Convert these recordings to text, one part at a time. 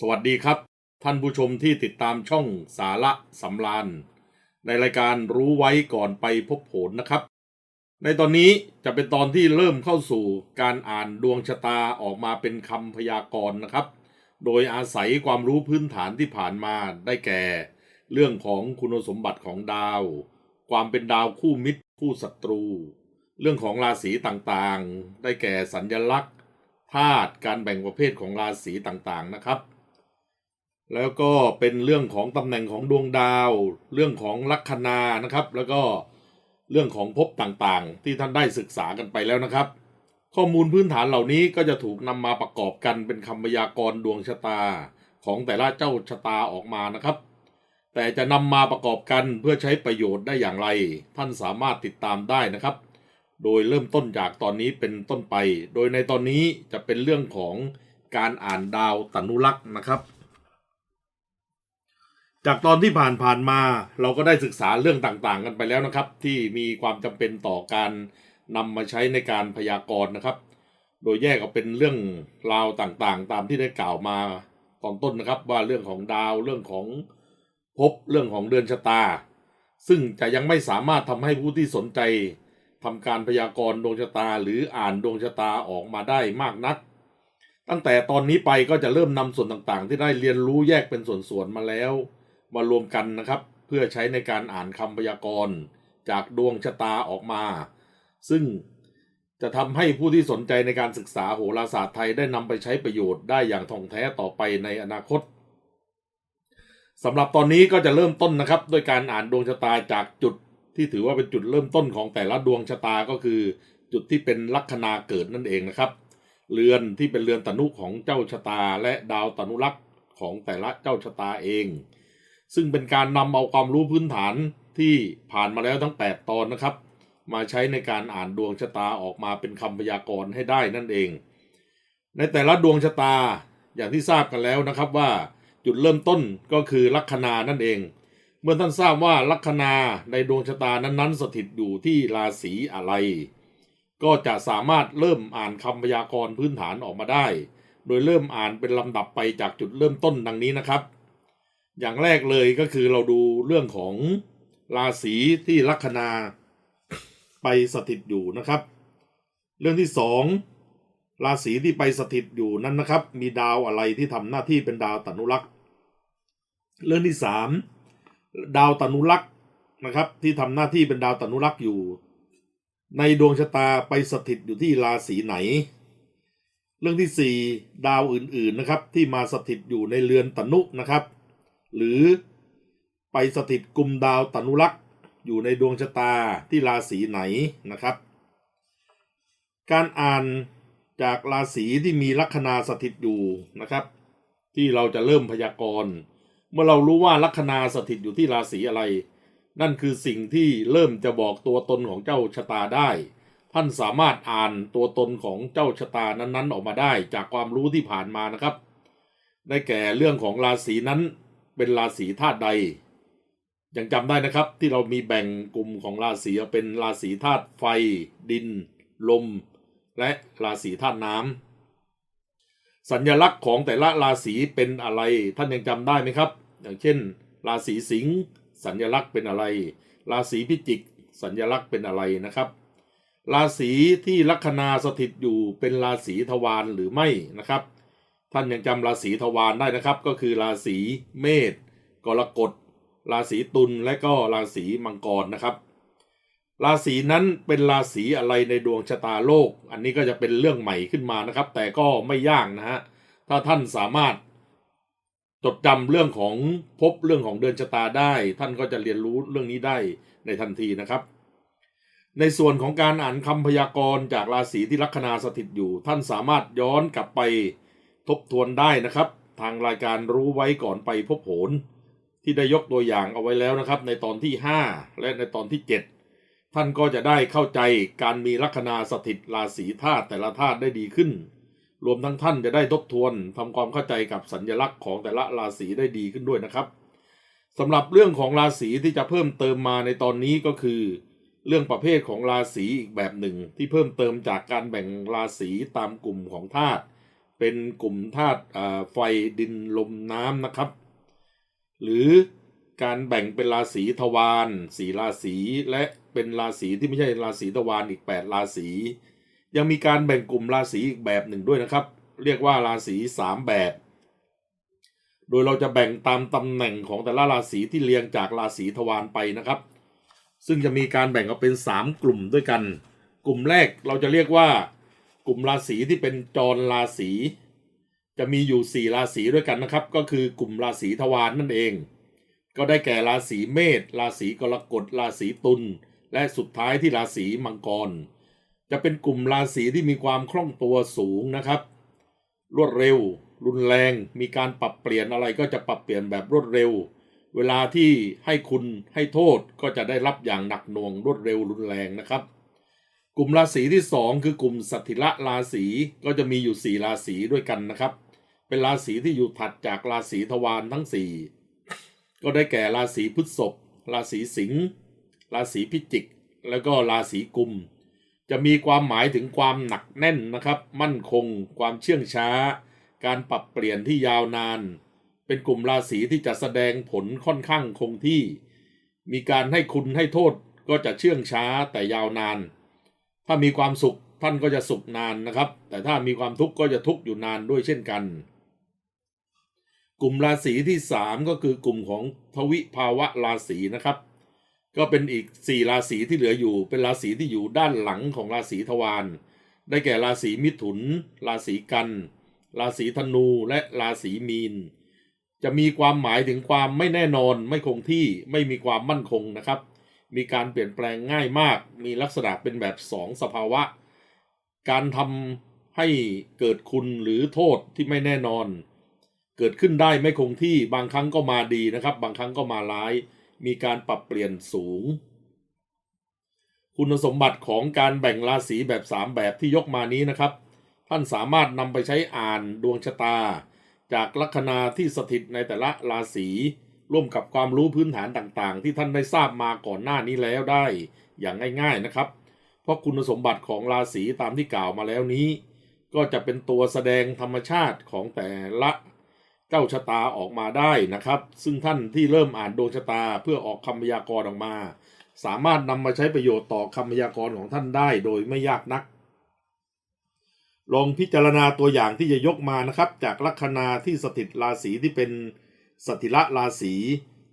สวัสดีครับ ท่านผู้ชมที่ติดตามช่องสาระสำราญในรายการรู้ไว้ก่อนไปพบผลนะครับ ในตอนนี้จะเป็นตอนที่เริ่มเข้าสู่การอ่านดวงชะตาออกมาเป็นคำพยากรณ์นะครับ โดยอาศัยความรู้พื้นฐานที่ผ่านมาได้แก่ เรื่องของคุณสมบัติของดาว ความเป็นดาวคู่มิตรคู่ศัตรู เรื่องของราศีต่างๆ ได้แก่สัญญลักษณ์ธาตุการแบ่งประเภทของราศีต่างๆนะครับ แล้วก็เป็นเรื่องของตำแหน่งของดวงดาว เรื่องของลัคนานะครับ แล้วก็เรื่องของภพต่างๆ ที่ท่านได้ศึกษากันไปแล้วนะครับ ข้อมูลพื้นฐานเหล่านี้ก็จะถูกนำมาประกอบกันเป็นคำพยากรณ์ดวงชะตาของแต่ละเจ้าชะตาออกมานะครับ แต่จะนำมาประกอบกันเพื่อใช้ประโยชน์ได้อย่างไร ท่านสามารถติดตามได้นะครับ โดยเริ่มต้นจากตอนนี้เป็นต้นไป โดยในตอนนี้จะเป็นเรื่องของการอ่านดาวตนุลักษ์นะครับ จากตอนที่ผ่านผ่านๆมาเราก็ได้ศึกษาเรื่องต่างๆ กันไปแล้วนะครับ ที่มีความจำเป็นต่อการนำมาใช้ในการพยากรณ์นะครับ โดยแยกออกเป็นเรื่องราวต่างๆ ตามที่ได้กล่าวมาตอนต้นนะครับ ว่าเรื่องของดาวเรื่องของภพเรื่องของเดือนชะตา ซึ่งจะยังไม่สามารถทำให้ผู้ที่สนใจทำการพยากรณ์ดวงชะตา หรืออ่านดวงชะตาออกมาได้มากนัก ตั้งแต่ตอนนี้ไปก็จะเริ่มนำส่วนต่างๆ ที่ได้เรียนรู้แยกเป็นส่วนๆมาแล้ว มารวมกันนะครับ เพื่อใช้ในการอ่านคำพยากรณ์จากดวงชะตาออกมา ซึ่งจะทำให้ผู้ที่สนใจในการศึกษาโหราศาสตร์ไทยได้นำไปใช้ประโยชน์ได้อย่างท่องแท้ต่อไปในอนาคตสำหรับตอนนี้ก็จะเริ่มต้นนะครับด้วยการอ่านดวงชะตาจากจุดที่ถือว่าเป็นจุดเริ่มต้นของแต่ละดวงชะตาก็คือ จุดที่เป็นลัคนาเกิดนั่นเองนะครับ เรือนที่เป็นเรือนตนุของเจ้าชะตา และดาวตนุลักษ์ของแต่ละเจ้าชะตาเอง ซึ่งเป็นการนำเอาความรู้พื้นฐานที่ผ่านมาแล้วทั้ง 8 ตอนนะครับ มาใช้ในการอ่านดวงชะตาออกมาเป็นคำพยากรณ์ให้ได้นั่นเอง ในแต่ละดวงชะตาอย่างที่ทราบกันแล้วนะครับว่าจุดเริ่มต้นก็คือลัคนานั่นเอง เมื่อท่านทราบว่าลัคนาในดวงชะตานั้นๆ สถิตอยู่ที่ราศีอะไร ก็จะสามารถเริ่มอ่านคำพยากรณ์พื้นฐานออกมาได้ โดยเริ่มอ่านเป็นลำดับไปจากจุดเริ่มต้นดังนี้นะครับ อย่างแรกเลยก็คือเราดูเรื่องของราศีที่ลัคนาไปสถิตอยู่นะครับ เรื่องที่สองราศีที่ไปสถิตอยู่นั้นนะครับ มีดาวอะไรที่ทำหน้าที่เป็นดาวตนุรักษ์เรื่องที่สามดาวตนุรักษ์นะครับ ที่ทำหน้าที่เป็นดาวตนุรักษ์อยู่ ในดวงชะตาไปสถิตอยู่ที่ราศีไหน เรื่องที่สี่ดาวอื่นๆนะครับ ที่มาสถิตอยู่ในเรือนตนุนะครับ หรือไปสถิตกลุ่มดาวตนุรักษ์อยู่ในดวงชะตาที่ราศีไหนนะครับ การอ่านจากราศีที่มีลัคนาสถิตอยู่นะครับ ที่เราจะเริ่มพยากรณ์เมื่อเรารู้ว่าลัคนาสถิตอยู่ที่ราศีอะไร นั่นคือสิ่งที่เริ่มจะบอกตัวตนของเจ้าชะตาได้ ท่านสามารถอ่านตัวตนของเจ้าชะตานั้นๆ ออกมาได้จากความรู้ที่ผ่านมานะครับ ได้แก่เรื่องของราศีนั้น เป็นราศีธาตุใด ยังจำได้นะครับที่เรามีแบ่งกลุ่มของราศีเป็นราศีธาตุไฟ ดิน ลม และราศีธาตุน้ำสัญลักษณ์ของแต่ละราศีเป็นอะไรท่านยังจำได้ไหมครับ อย่างเช่น ราศีสิงห์สัญลักษณ์เป็นอะไร ราศีพิจิก สัญลักษณ์เป็นอะไรนะครับ ราศีที่ลัคนาสถิตอยู่เป็นราศีทวารหรือไม่นะครับ ท่านยังจำราศีทวารได้นะครับ ก็คือราศีเมษกรกฎ ราศีตุลและก็ราศีมังกรนะครับ ราศีนั้นเป็นราศีอะไรในดวงชะตาโลก อันนี้ก็จะเป็นเรื่องใหม่ขึ้นมานะครับ แต่ก็ไม่ยากนะฮะถ้าท่านสามารถจดจำเรื่องของภพเรื่องของเดือนชะตาได้ ท่านก็จะเรียนรู้เรื่องนี้ได้ในทันทีนะครับ ในส่วนของการอ่านคำพยากรณ์จากราศีที่ลัคนาสถิตอยู่ ท่านสามารถย้อนกลับไป ทบทวนได้นะครับ ทางรายการรู้ไว้ก่อนไปพบโหนที่ได้ยกตัวอย่างเอาไว้แล้วนะครับ ในตอนที่ 5 และในตอนที่ 7 ท่านก็จะได้เข้าใจการมีลัคนาสถิตราศีธาตุแต่ละธาตุได้ดีขึ้น รวมทั้งท่านจะได้ทบทวนทำความเข้าใจกับสัญลักษณ์ของแต่ละราศีได้ดีขึ้นด้วยนะครับสำหรับเรื่องของราศีที่จะเพิ่มเติมมาในตอนนี้ก็คือ เรื่องประเภทของราศีอีกแบบหนึ่งที่เพิ่มเติมจากการแบ่งราศีตามกลุ่มของธาตุ เป็นกลุ่มธาตุไฟดินลมน้ำนะครับ หรือการแบ่งเป็นราศีทวารสี่ราศีและเป็นราศีที่ไม่ใช่ราศีทวารอีก 8 ราศี ยังมีการแบ่งกลุ่มราศีอีกแบบหนึ่งด้วยนะครับ เรียกว่าราศีสามแบบ โดยเราจะแบ่งตามตำแหน่งของแต่ละราศีที่เรียงจากราศีทวารไปนะครับ ซึ่งจะมีการแบ่งออกเป็น 3 กลุ่มด้วยกัน กลุ่มแรกเราจะเรียกว่า กลุ่มราศีที่เป็นจรราศีจะมีอยู่ 4 ราศีด้วยกันนะครับ ก็คือกลุ่มราศีทวารนนั่นเอง ก็ได้แก่ราศีเมษราศีกรกฎราศีตุลและสุดท้ายที่ราศีมังกร จะเป็นกลุ่มราศีที่มีความคล่องตัวสูงนะครับ รวดเร็ว รุนแรง มีการปรับเปลี่ยนอะไรก็จะปรับเปลี่ยนแบบรวดเร็ว เวลาที่ให้คุณให้โทษก็จะได้รับอย่างหนักหน่วงรวดเร็วรุนแรงนะครับ กลุ่มราศีที่สองคือกลุ่มสัตถิละราศีก็จะมีอยู่สี่ราศีด้วยกันนะครับ เป็นราศีที่อยู่ถัดจากราศีทวารทั้งสี่ก็ได้แก่ราศีพฤษภราศีสิงห์ราศีพิจิก แล้วก็ราศีกุม จะมีความหมายถึงความหนักแน่นนะครับ มั่นคง ความเชื่องช้า การปรับเปลี่ยนที่ยาวนาน เป็นกลุ่มราศีที่จะแสดงผลค่อนข้างคงที่ มีการให้คุณให้โทษก็จะเชื่องช้าแต่ยาวนาน ถ้ามีความสุขท่านก็จะสุขนานนะครับ แต่ถ้ามีความทุกข์ก็จะทุกข์อยู่นานด้วยเช่นกัน กลุ่มราศีที่สามก็คือกลุ่มของทวิภาวะราศีนะครับ ก็เป็นอีกสี่ราศีที่เหลืออยู่ เป็นราศีที่อยู่ด้านหลังของราศีทวารได้แก่ราศีมิถุน ราศีกัน ราศีธนูและราศีมีน จะมีความหมายถึงความไม่แน่นอนไม่คงที่ไม่มีความมั่นคงนะครับ มีการเปลี่ยนแปลงง่ายมาก มีลักษณะเป็นแบบสองสภาวะ การทำให้เกิดคุณหรือโทษที่ไม่แน่นอน เกิดขึ้นได้ไม่คงที่บางครั้งก็มาดีนะครับ บางครั้งก็มาร้าย มีการปรับเปลี่ยนสูง คุณสมบัติของการแบ่งราศีแบบ 3 แบบที่ยกมานี้นะครับ ท่านสามารถนำไปใช้อ่านดวงชะตา จากลัคนาที่สถิตในแต่ละราศี ร่วมกับความรู้พื้นฐานต่างๆ ที่ท่านได้ทราบมาก่อนหน้านี้แล้วได้อย่างง่ายๆนะครับ เพราะคุณสมบัติของราศีตามที่กล่าวมาแล้วนี้ ก็จะเป็นตัวแสดงธรรมชาติของแต่ละเจ้าชะตาออกมาได้นะครับ ซึ่งท่านที่เริ่มอ่านดวงชะตาเพื่อออกคำพยากรณ์ออกมา สามารถนำมาใช้ประโยชน์ต่อคำพยากรณ์ของท่านได้โดยไม่ยากนักลองพิจารณาตัวอย่างที่จะยกมานะครับ จากลัคนาที่สถิตราศีที่เป็น สถิละราศี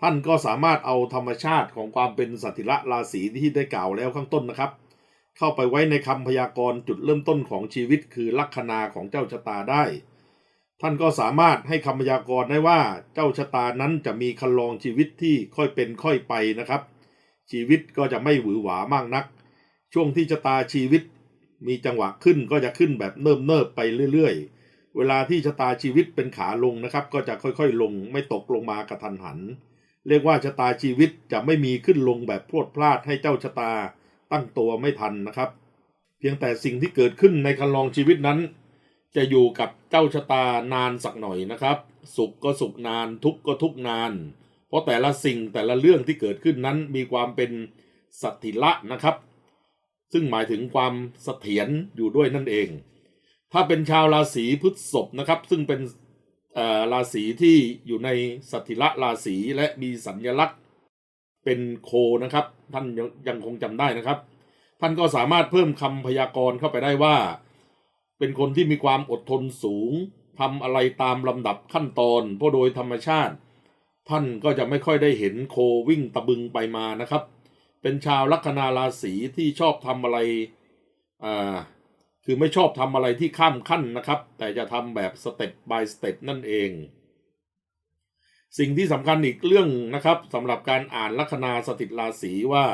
ท่านก็สามารถเอาธรรมชาติของความเป็นสถิละราศีที่ได้กล่าวแล้วข้างต้นนะครับ เข้าไปไว้ในคำพยากรณ์จุดเริ่มต้นของชีวิตคือลัคนาของเจ้าชะตาได้ ท่านก็สามารถให้คำพยากรณ์ได้ว่าเจ้าชะตานั้นจะมีคันลองชีวิตที่ค่อยเป็นค่อยไปนะครับ ชีวิตก็จะไม่หวือหวามากนัก ช่วงที่ชะตาชีวิต มีจังหวะขึ้นก็จะขึ้นแบบเนิบเนิบๆไปเรื่อยๆ เวลาที่ชะตาชีวิตเป็นขาลงนะครับ ก็จะค่อยๆ ลงไม่ตกลงมากระทันหัน เรียกว่าชะตาชีวิตจะไม่มีขึ้นลงแบบพรวดพลาดให้เจ้าชะตาตั้งตัวไม่ทันนะครับ เพียงแต่สิ่งที่เกิดขึ้นในคันลองชีวิตนั้น จะอยู่กับเจ้าชะตานานสักหน่อยนะครับ สุขก็สุขนาน ทุกข์ก็ทุกนาน เพราะแต่ละสิ่งแต่ละเรื่องที่เกิดขึ้นนั้นมีความเป็นสัตถิละนะครับ ซึ่งหมายถึงความเสถียรอยู่ด้วยนั่นเอง ถ้าเป็นชาวราศีพฤษภนะครับ ซึ่งเป็นราศีที่อยู่ในสัตถิละราศีและมีสัญลักษณ์เป็นโคนะครับ ท่านยังยังคงจำได้นะครับ ท่านก็สามารถเพิ่มคำพยากรณ์เข้าไปได้ว่า เป็นคนที่มีความอดทนสูงทำอะไรตามลำดับขั้นตอนเพราะโดยธรรมชาติ ท่านก็จะไม่ค่อยได้เห็นโควิ่งตะบึงไปมานะครับ เป็นชาวลัคนาราศีที่ชอบทำอะไรอ่า คือไม่ชอบทำอะไรที่ข้ามขั้นนะครับ แต่จะทำแบบสเต็ป by สเต็ปนั่นเอง สิ่งที่สำคัญอีกเรื่องนะครับสำหรับการอ่านลัคนาสถิตราศีว่า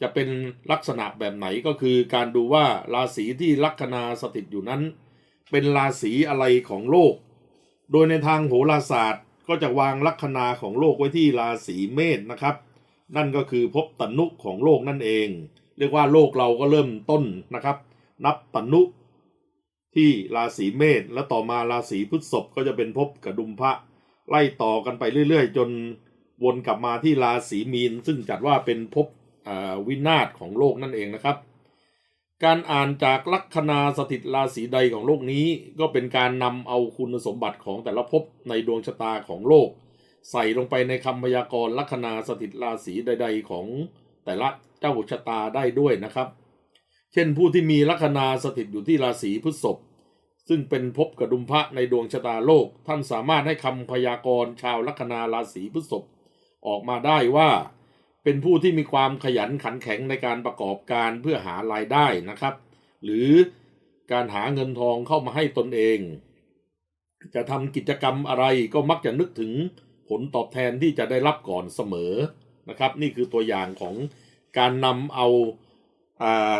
จะเป็นลักษณะแบบไหนก็คือการดูว่าราศีที่ลัคนาสถิตอยู่นั้น เป็นราศีอะไรของโลก โดยในทางโหราศาสตร์ก็จะวางลัคนาของโลกไว้ที่ราศีเมษนะครับ นั่นก็คือภพตนุของโลกนั่นเอง เรียกว่าโลกเราก็เริ่มต้นนะครับ นับตนุที่ราศีเมษและต่อมาราศีพฤษภก็จะเป็นภพกระดุมพระ ไล่ต่อกันไปเรื่อย ๆ จนวนกลับมาที่ราศีมีน ซึ่งจัดว่าเป็นภพวินาศของโลกนั่นเองนะครับ การอ่านจากลัคนาสถิตราศีใดของโลกนี้ ก็เป็นการนำเอาคุณสมบัติของแต่ละภพในดวงชะตาของโลก ใส่ลงไปในคำพยากรณ์ลัคนาสถิตราศีใด ๆ ของแต่ละเจ้าชะตาได้ด้วยนะครับ เช่นผู้ที่มีลัคนาสถิตอยู่ที่ราศีพฤษภซึ่งเป็นภพกระดุมพระในดวงชะตาโลก ท่านสามารถให้คำพยากรณ์ชาวลัคนาราศีพฤษภออกมาได้ว่า เป็นผู้ที่มีความขยันขันแข็งในการประกอบการเพื่อหารายได้นะครับ หรือการหาเงินทองเข้ามาให้ตนเอง จะทำกิจกรรมอะไรก็มักจะนึกถึงผลตอบแทนที่จะได้รับก่อนเสมอนะครับ นี่คือตัวอย่างของการนำเอาอา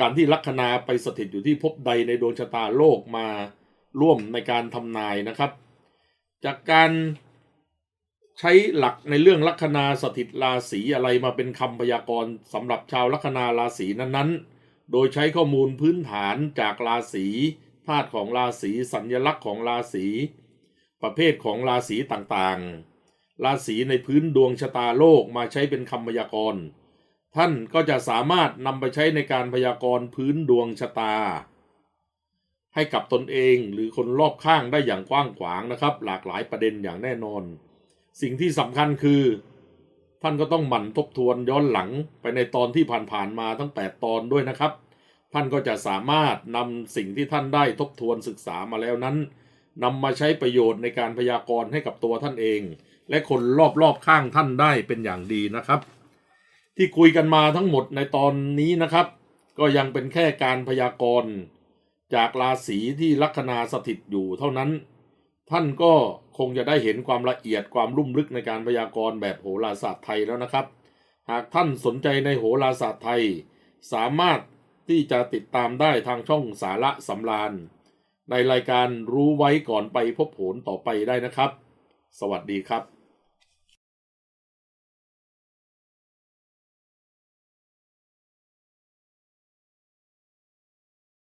การที่ลัคนาไปสถิตอยู่ที่ภพใดในดวงชะตาโลกมาร่วมในการทำนายนะครับ จากการใช้หลักในเรื่องลัคนาสถิตราศีอะไรมาเป็นคำพยากรณ์สำหรับชาวลัคนาราศีนั้นๆ โดยใช้ข้อมูลพื้นฐานจากราศีธาตุของราศีสัญลักษณ์ของราศีประเภทของราศีต่างๆ ราศีในพื้นดวงชะตาโลกมาใช้เป็นคำพยากรณ์ ท่านก็จะสามารถนำไปใช้ในการพยากรณ์พื้นดวงชะตา ให้กับตนเองหรือคนรอบข้างได้อย่างกว้างขวางนะครับ หลากหลายประเด็นอย่างแน่นอน สิ่งที่สำคัญคือ ท่านก็ต้องหมั่นทบทวนย้อนหลังไปในตอนที่ผ่านๆมาทั้ง 8 ตอนด้วยนะครับ ท่านก็จะสามารถนำสิ่งที่ท่านได้ทบทวนศึกษามาแล้วนั้นนำมาใช้ประโยชน์ในการพยากรณ์ให้กับตัวท่านเอง และคนรอบๆข้างท่านได้เป็นอย่างดีนะครับ ที่คุยกันมาทั้งหมดในตอนนี้นะครับ ก็ยังเป็นแค่การพยากรณ์จากราศีที่ลัคนาสถิตอยู่เท่านั้น ท่านก็คงจะได้เห็นความละเอียดความลุ่มลึกในการพยากรณ์แบบโหราศาสตร์ไทยแล้วนะครับ หากท่านสนใจในโหราศาสตร์ไทย สามารถที่จะติดตามได้ทางช่องสาระสำราญ ในรายการรู้ไว้ก่อนไปพบผลต่อไปได้นะครับ สวัสดีครับ